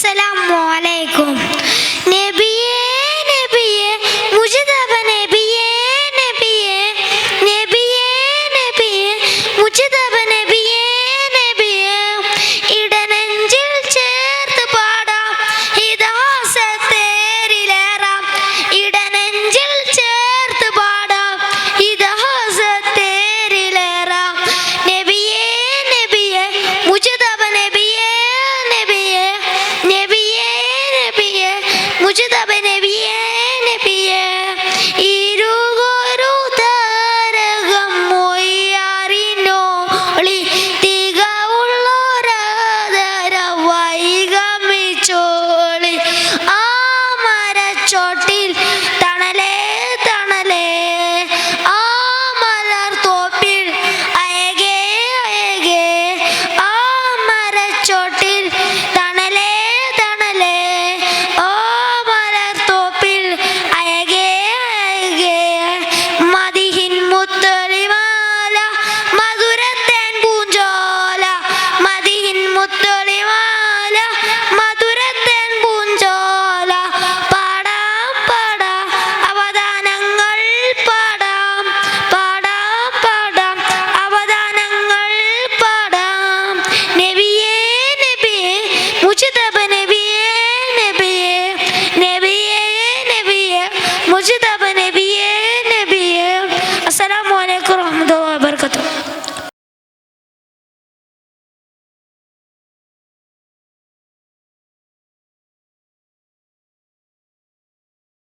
السلام عليكم. Mojtaba നബിയേ നബിയേ ഇരുകൊരു താരകം മൊയ്യാറിനോളി തികവുള്ളോരാതര വൈകമിച്ചോളി ആ മരച്ചോട്ടിൽ തണലേ തണലേ ആ മലർ തോപ്പിൽ അയകേ അയകേ ആ മരച്ചോട്ടിൽ